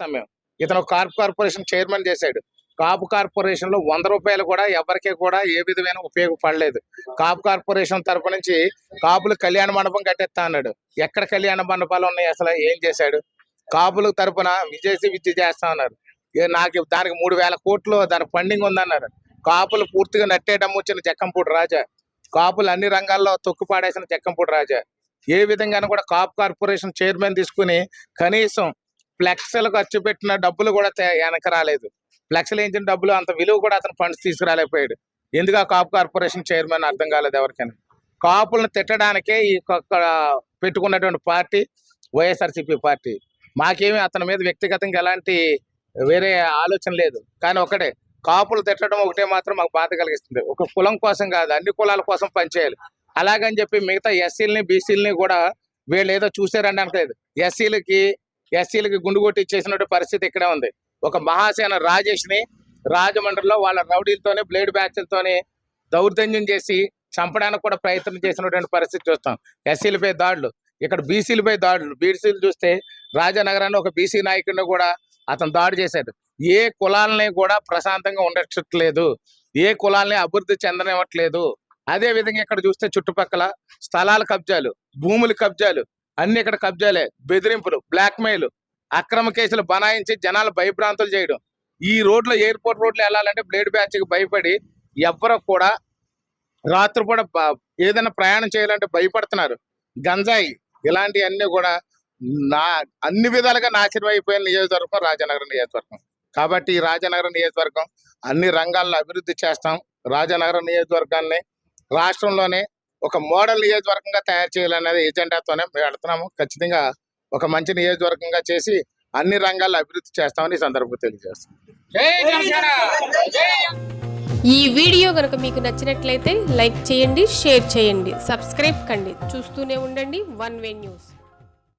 చేస్తాం మేము. ఇతను కాపు కార్పొరేషన్ చైర్మన్ చేశాడు. కాపు కార్పొరేషన్లో వంద రూపాయలు కూడా ఎవరికీ కూడా ఏ విధమైన ఉపయోగపడలేదు. కాపు కార్పొరేషన్ తరపు నుంచి కాపులు కళ్యాణ మండపం కట్టేస్తా అన్నాడు. ఎక్కడ కళ్యాణ మండపాలు ఉన్నాయి అసలు? ఏం చేశాడు? కాపుల తరపున విజేసి విద్య చేస్తా ఉన్నారు నాకు దానికి మూడు వేల కోట్లు దానికి ఫండింగ్ ఉందన్నారు. కాపులు పూర్తిగా నట్టేయడం వచ్చిన జక్కంపూడి రాజా. కాపులు అన్ని రంగాల్లో తొక్కు పాడేసిన జక్కంపూడి రాజా. ఏ విధంగానూ కూడా కాపు కార్పొరేషన్ చైర్మన్ తీసుకుని కనీసం ఫ్లెక్స్లు ఖర్చు పెట్టిన డబ్బులు కూడా వెనక రాలేదు. ఫ్లెక్స్లు వేయించిన డబ్బులు అంత విలువ కూడా అతను ఫండ్స్ తీసుకురాలేకపోయాడు. ఎందుకు ఆ కాపు కార్పొరేషన్ చైర్మన్ అర్థం కాలేదు ఎవరికైనా. కాపులను తిట్టడానికే ఈ పెట్టుకున్నటువంటి పార్టీ వైఎస్ఆర్సీపీ పార్టీ. మాకేమీ అతని మీద వ్యక్తిగతంగా ఎలాంటి వేరే ఆలోచన లేదు. కానీ ఒకటే కాపులు తిట్టడం ఒకటే మాత్రం మాకు బాధ కలిగిస్తుంది. ఒక కులం కోసం కాదు అన్ని కులాల కోసం పనిచేయాలి. అలాగని చెప్పి మిగతా ఎస్సీలని బీసీలని కూడా వీళ్ళు ఏదో చూసారని అనట్లేదు. ఎస్సీలకి ఎస్సీలకి గుండు కొట్టి పరిస్థితి ఇక్కడే ఉంది. ఒక మహాసేన రాజేష్ని రాజమండ్రిలో వాళ్ళ రౌడీలతోనే బ్లేడ్ బ్యాచ్లతోనే దౌర్జన్యం చేసి చంపడానికి కూడా ప్రయత్నం చేసినటువంటి పరిస్థితి చూస్తాం. ఎస్సీలపై దాడులు. ఇక్కడ బీసీలపై దాడులు. బీసీలు చూస్తే రాజానగరాన్ని ఒక బీసీ నాయకుడిని కూడా అతను దాడి చేశాడు. ఏ కులాలని కూడా ప్రశాంతంగా ఉండట్లేదు. ఏ కులాలని అభివృద్ధి చెందనివ్వట్లేదు. అదే విధంగా ఇక్కడ చూస్తే చుట్టుపక్కల స్థలాల కబ్జాలు భూముల కబ్జాలు అన్ని ఇక్కడ కబ్జాలే. బెదిరింపులు బ్లాక్మెయిల్ అక్రమ కేసులు బనాయించి జనాలు భయభ్రాంతులు చేయడం. ఈ రోడ్లో ఎయిర్పోర్ట్ రోడ్లు వెళ్ళాలంటే బ్లేడ్ బ్యాచ్కి భయపడి ఎవ్వరు కూడా రాత్రిపూట ఏదైనా ప్రయాణం చేయాలంటే భయపడుతున్నారు. గంజాయి ఇలాంటివన్నీ కూడా నా అన్ని విధాలుగా నాశనం అయిపోయిన నియోజకవర్గం రాజనగరం నియోజకవర్గం. కాబట్టి ఈ రాజనగరం నియోజకవర్గం అన్ని రంగాల్లో అభివృద్ధి చేస్తాం. రాజనగరం నియోజకవర్గాన్ని రాష్ట్రంలోనే ఒక మోడల్ నియోజకవర్గంగా తయారు చేయాలనేది ఎజెండాతోనే మేము వెళ్తున్నాము ఖచ్చితంగా ఒక మంచి నియోజకవర్గంగా చేసి అన్ని రంగాల్లో అభివృద్ధి చేస్తామని ఈ సందర్భంగా తెలియజేస్తాం ఈ వీడియో కనుక మీకు నచ్చినట్లయితే లైక్ చేయండి షేర్ చేయండి సబ్స్క్రైబ్ కండి. చూస్తూనే ఉండండి వన్ వే న్యూస్.